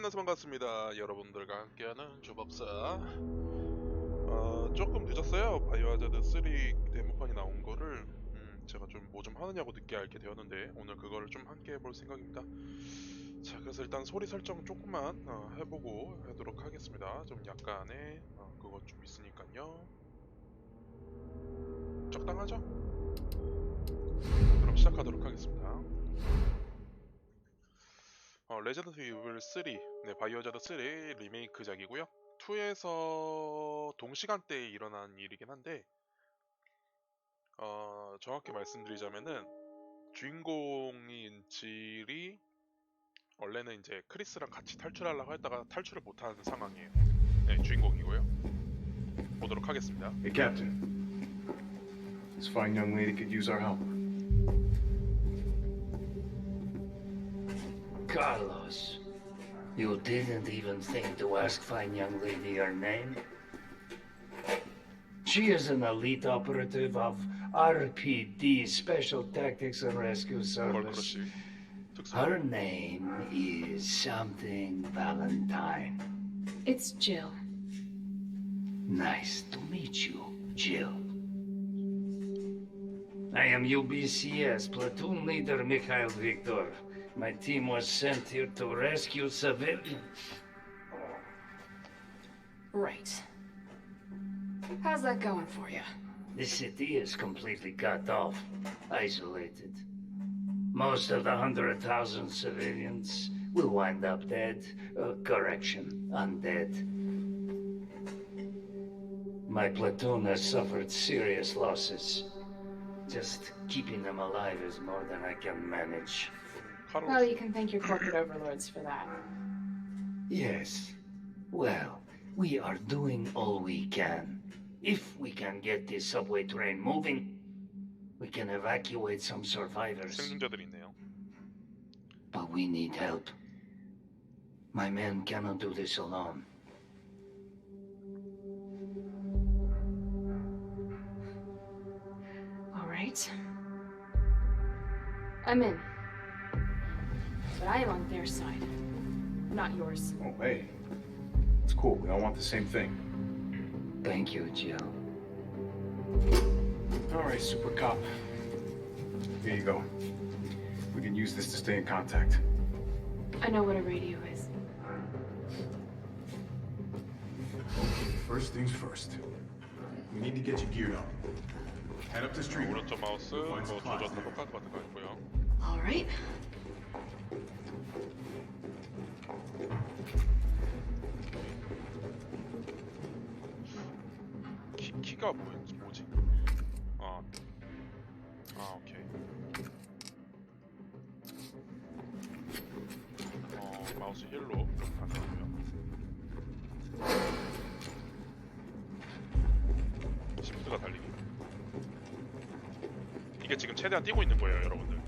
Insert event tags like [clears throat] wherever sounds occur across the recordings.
만나서 반갑습니다. 여러분들과 함께하는 조밥사. 어, 조금 늦었어요. 바이오하자드 3 데모판이 나온 거를 음, 제가 좀뭐 좀 하느냐고 늦게 알게 되었는데 오늘 그거를 좀 함께 해볼 생각입니다. 자, 그래서 일단 소리 설정 조금만 어, 해보고 하도록 하겠습니다. 좀 약간의 어, 그것 좀 있으니까요. 적당하죠? 그럼 시작하도록 하겠습니다. 어, 레전드 이블 3, 네, 바이오자드 3 리메이크작이고요. 2에서 동시간대에 일어난 일이긴 한데, 어, 정확히 말씀드리자면은 주인공인 질이 원래는 이제 크리스랑 같이 탈출하려고 했다가 탈출을 못한 상황이에요. 네, 주인공이고요. 보도록 하겠습니다. Hey, Captain. This fine young lady could use our help. Carlos, You didn't even think to ask fine young lady her name? She is an elite operative of RPD, Special Tactics and Rescue Service. Her name is something Valentine. It's Jill. Nice to meet you, Jill. I am UBCS Platoon Leader Mikhail Viktor. My team was sent here to rescue civilians. Right. How's that going for you? The city is completely cut off, isolated. Most of the hundred thousand civilians will wind up dead. Uh, correction, undead. My platoon has suffered serious losses. Just keeping them alive is more than I can manage. Cuddles. Well, you can thank your corporate overlords for that. Yes. Well, we are doing all we can. If we can get this subway train moving, we can evacuate some survivors. But we need help. My men cannot do this alone. All right. I'm in. But I am on their side, not yours. Oh, hey. It's cool. We all want the same thing. Thank you, Jill. All right, Super Cop. Here you go. We can use this to stay in contact. I know what a radio is. Okay. First things first. We need to get you geared up. Head up the street. All right. 키, 키가 뭐였지? 뭐지? 아, 아 오케이. 어 마우스 힐로 바꾸고요. 시프트가 달리기. 이게 지금 최대한 뛰고 있는 거예요, 여러분들.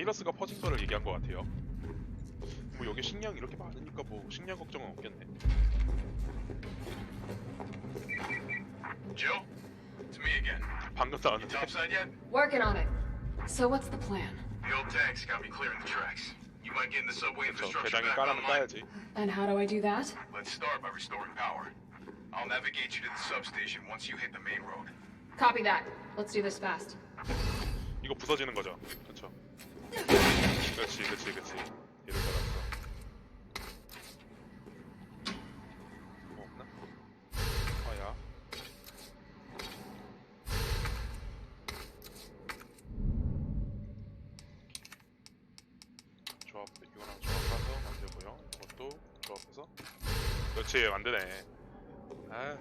바이러스가 퍼진 거를 얘기한 것 같아요. 뭐 여기 식량 이렇게 많으니까 뭐 식량 걱정은 없겠네. Jill? It's me again. 방금 You 나왔는데 topside yet? Working on it. So what's the plan? The old tanks got me clearing the tracks. You might get in the subway 저 infrastructure 대장에 back 깔아면 online. 까야지. And how do I do that? Let's start by restoring power. I'll navigate you to the substation once you hit the main road. Copy that. Let's do this fast. 이거 부서지는 거죠. 그렇죠. 그렇지, 그렇지, 그렇지. 이럴 줄 알았어. 뭐 없나? 아야. 조합 이거랑 조합해서 만들고요. 이것도 조합해서. 그렇지, 만드네. 아,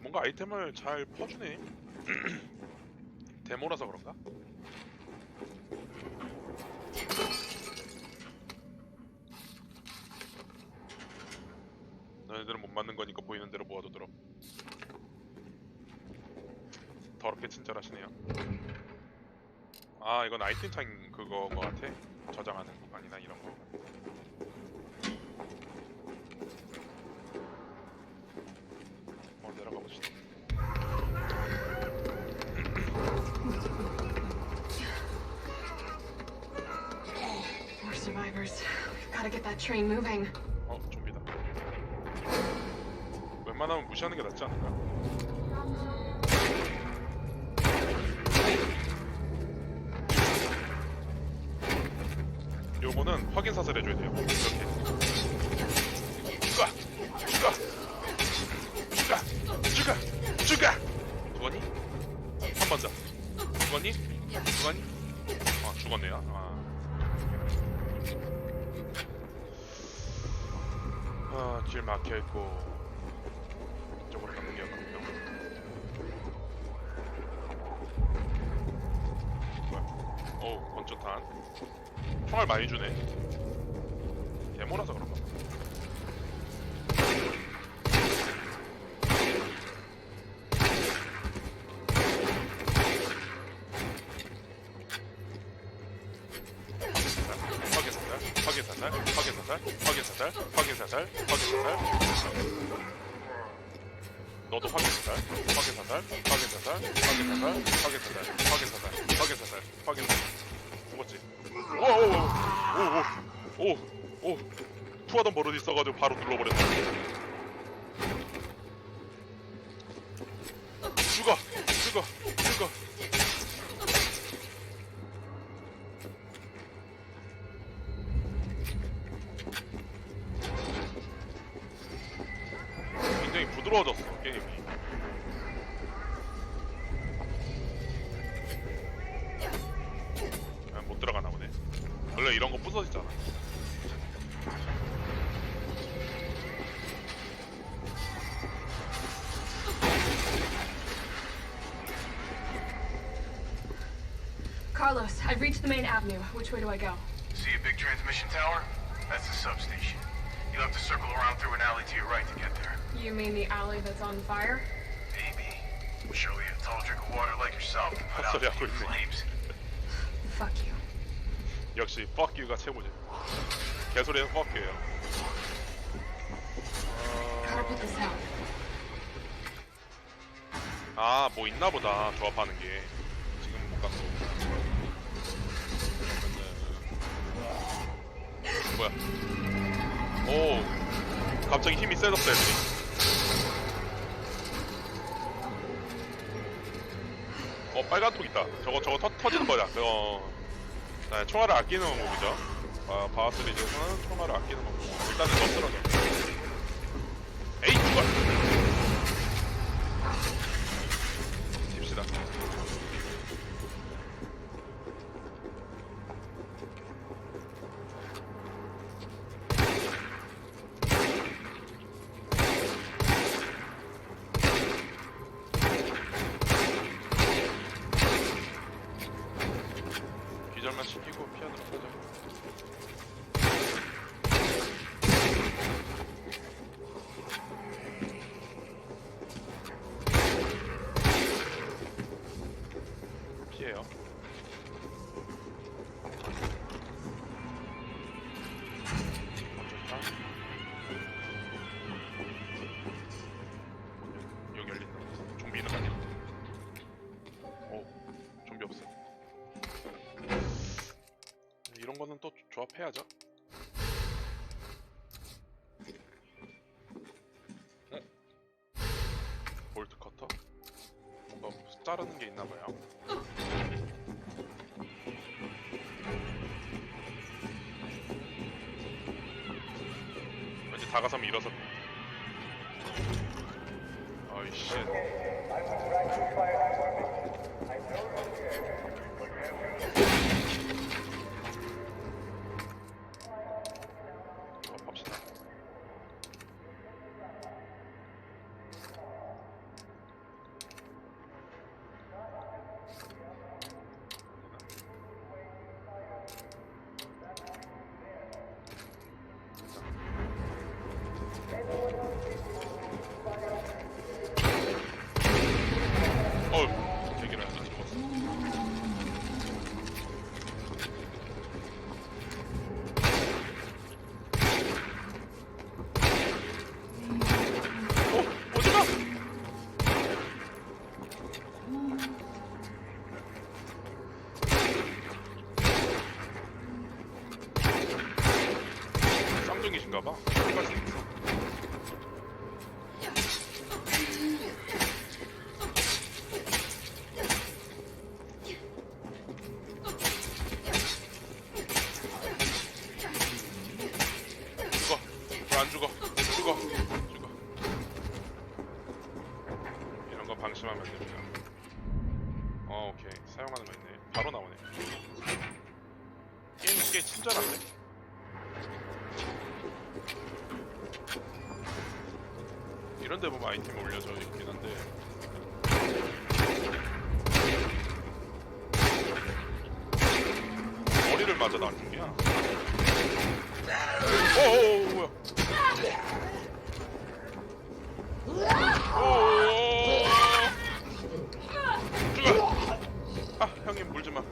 뭔가 아이템을 잘 퍼주네. [clears throat] 데모라서 그런가? 애들은 못 맞는 거니까 보이는 대로 모아두도록. 더럽게 친절하시네요. 아 이건 아이템창 그거 것 같아. 저장하는 구간이나 이런 거. 어, 내려가 봅시다. Train moving. 어, 좀 웬만하면 무시하는 게 낫지 않을까? 요거는 확인 사살 해줘야 돼요. 이렇게. 죽어! 죽어! 죽어! 죽어! 죽어! 죽었니? 한 번 더. 죽었니? 죽었니? 아 죽었네요. 아. 아, 길 막혀 있고 이쪽으로 가는 게 어떻군요. 뭐야? 권초탄. 총알 많이 주네. 데모라서 그런가? 봐. 버릇이 있어가지고 바로 눌러버렸다. 죽어, 죽어, 죽어. the main avenue. Which way do I go? See a big transmission tower? That's the substation. You'll have to circle around through an alley to your right to get there. You mean the alley that's on fire? Maybe. Surely a tall drink of water like yourself can put out 헛소리 the 하고 있네. flames. Fuck you. 역시 fuck you가 최고지. 개소리는 fuck you예요. Gotta put this out. 아, 뭐 있나 보다. 조합하는 게. 지금 못 갔어. 뭐야? 오. 갑자기 힘이 세졌어, 애들이. 어, 빨간 톡 있다. 저거 저거 터, 터지는 거야. 어. 네, 총알을 아끼는 방법이죠. 아, 바와 시리즈에서는 총알을 아끼는 방법. 일단은 좀 쓰러져. 조합해야죠. 어? 볼트 커터? 뭔가 자르는 게 있나 봐요. 왠지 다가서면 일어서. 쉣. 안 죽어? 형님 물지 마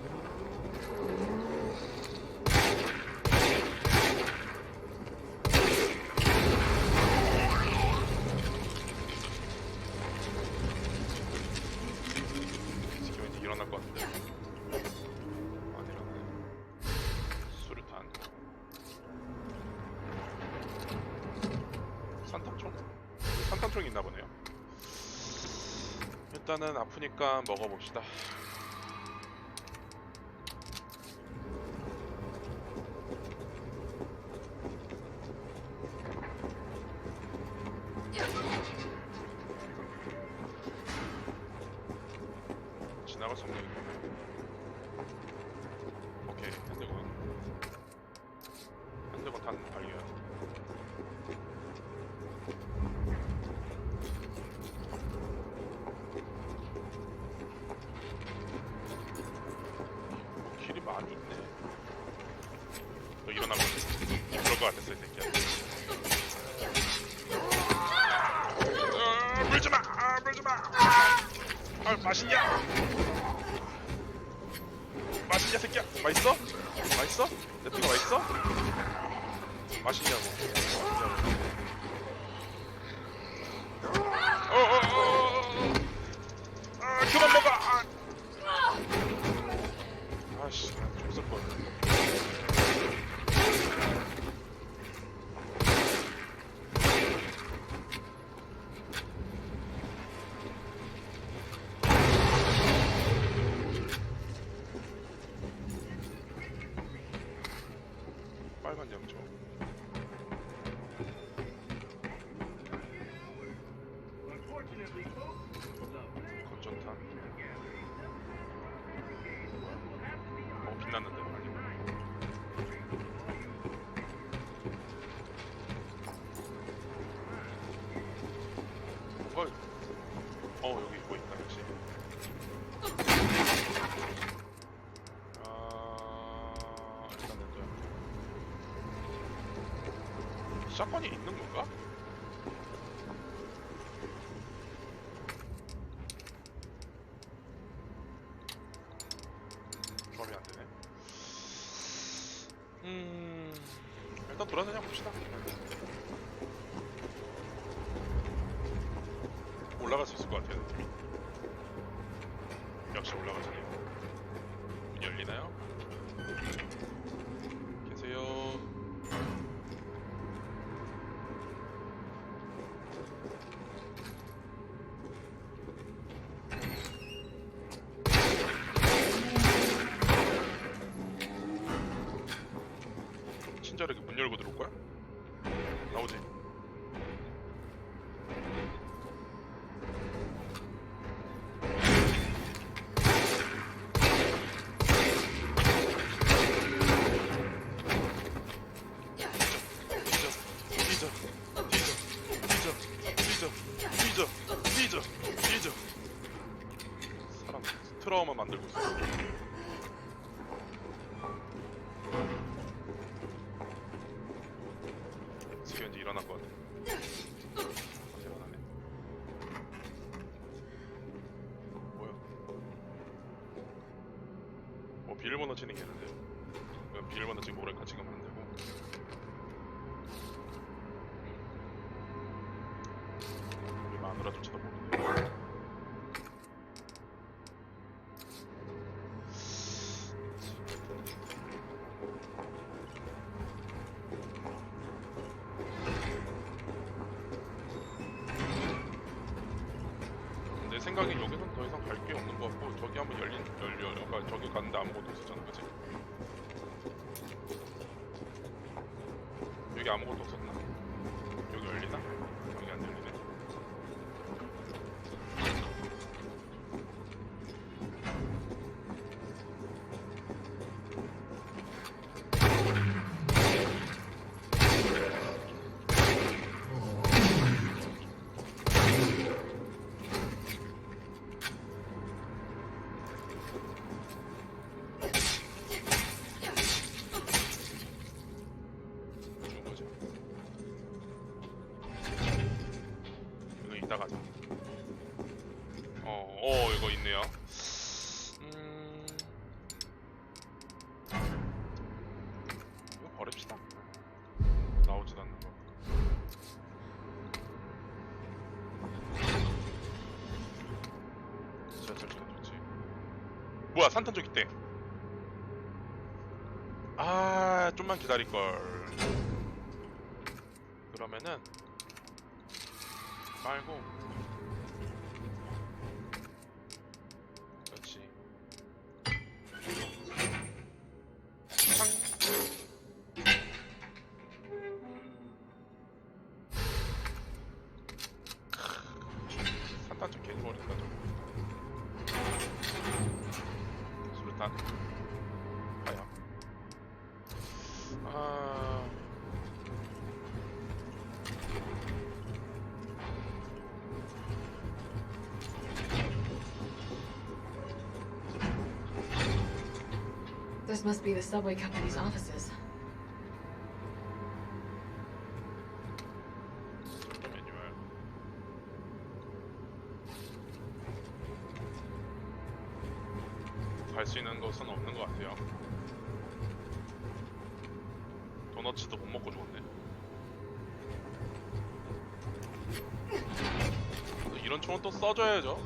지금 왠지 일어날 것 같은데. 안 일어나네. 수류탄 산탄총? 산탄총이 있나 보네요. 일단은 아프니까 먹어봅시다 지나갈 수 없네 이거 오케이 핸드건 핸드건 탄 발견 어, 길이 많이 있네 너 일어나고 그럴 것 같았어 이 새끼야 어, 물지마 아, 물지마 아 맛있냐 맛있냐 새끼야 맛있어? 맛있어? 내 피가 맛있어? 맛있냐고 어어 어 아 그만 먹어 아. 아씨 죽을 뻔 샷건이 있는 건가? 조합이 안 되네. 음, 일단 돌아다녀 봅시다. 올라갈 수 있을 것 같아요, 느낌이. 역시 올라가자네요. 천천히 가는데 비를 만나 지금 오래 같이 가면 안 되고. 우리 마누라 좀 쳐다보는데. 생각에 여 저기 한번 열린 열려요. 그러니까 저기 갔는데 아무것도 없었잖아, 그치? 여기 아무것도 없었 뭐야, 산탄적 있대. 아, 좀만 기다릴 걸. 그러면은 말고 This must be the subway company's offices. 갈 수 있는. 이런 총은 또 써줘야죠.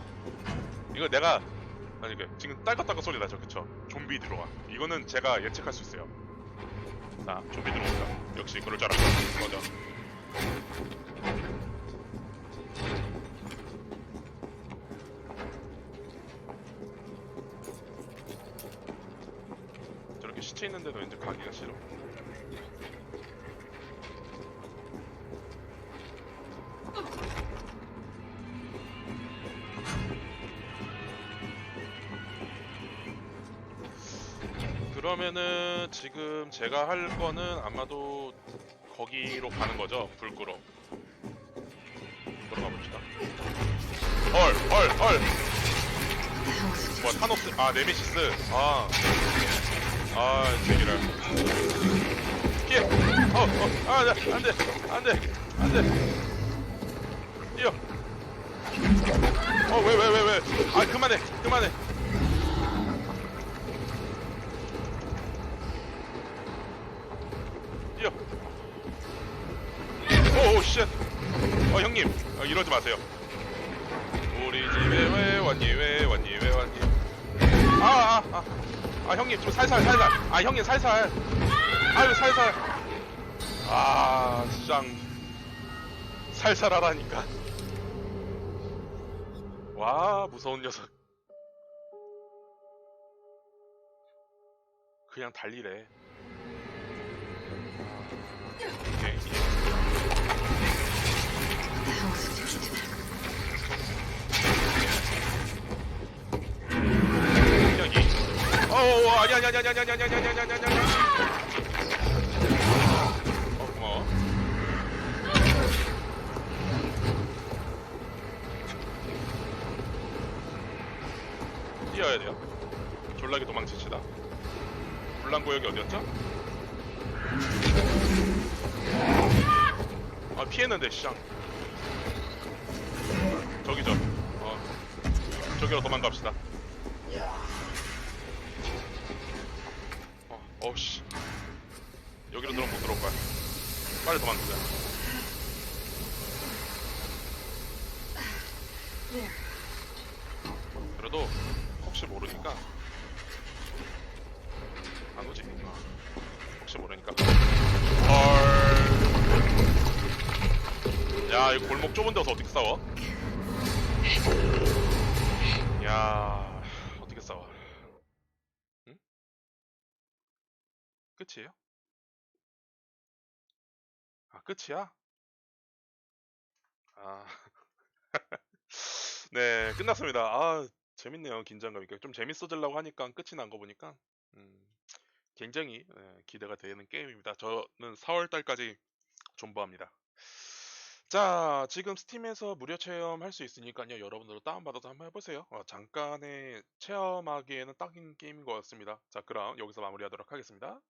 이거 내가 아니 이게 지금 딸깍딸깍 소리 나죠, 그쵸? 좀비 들어와. 이거는 제가 예측할 수 있어요. 자, 좀비 들어온다. 역시 그럴 줄 알았어. 꺼져. 저렇게 시체 있는데도 왠지 가기가 싫어. 그러면은 지금 제가 할 거는 아마도 거기로 가는 거죠. 불 끄러. 들어가 봅시다. 헐, 헐, 헐. 뭐 타노스, 아 네메시스. 아, 아 제기랄. 피해. 어, 어, 아, 네, 안 돼, 안 돼, 안 돼. 뛰어. 어, 왜, 왜, 왜, 왜? 아, 그만해, 그만해. 이러지 마세요. 우리 집에 왜 왔니, 왜 왔니, 왜 왔니? 아, 아, 아. 아, 형님, 좀 살살, 살살. 아, 형님, 살살. 아유, 살살. 아, 쌍. 살살 하라니까. 와, 무서운 녀석. 그냥 달리래. 어어 아니 아니 아니 아니 아니 아니 아니 아니 아니 아니 아니 아니. 어 고마워. 뛰어야 돼요. 졸라게 도망치시다. 불난구역이 어디였죠? 아 피했는데 시장. 저기죠. 어 저기로 도망갑시다. 어, 어우씨. 여기로 들어오면 못 들어올 거야. 빨리. There. 그래도 혹시 모르니까 안 오지. 어, 혹시 모르니까. 헐. 야, 이 골목 좁은 데서 어떻게 싸워? 야 어떻게 싸워? 응? 끝이에요? 아 끝이야? 아 [laughs] 네, 끝났습니다. 아, 재밌네요. 긴장감 있게. 좀 재밌어지려고 하니까 끝이 난 거 보니까 음, 굉장히 예, 기대가 되는 게임입니다. 저는 4월 달까지 존버합니다. 자, 지금 스팀에서 무료 체험할 수 있으니까요. 여러분들도 다운받아서 한번 해보세요. 어, 잠깐의 체험하기에는 딱인 게임인 것 같습니다. 자, 그럼 여기서 마무리하도록 하겠습니다.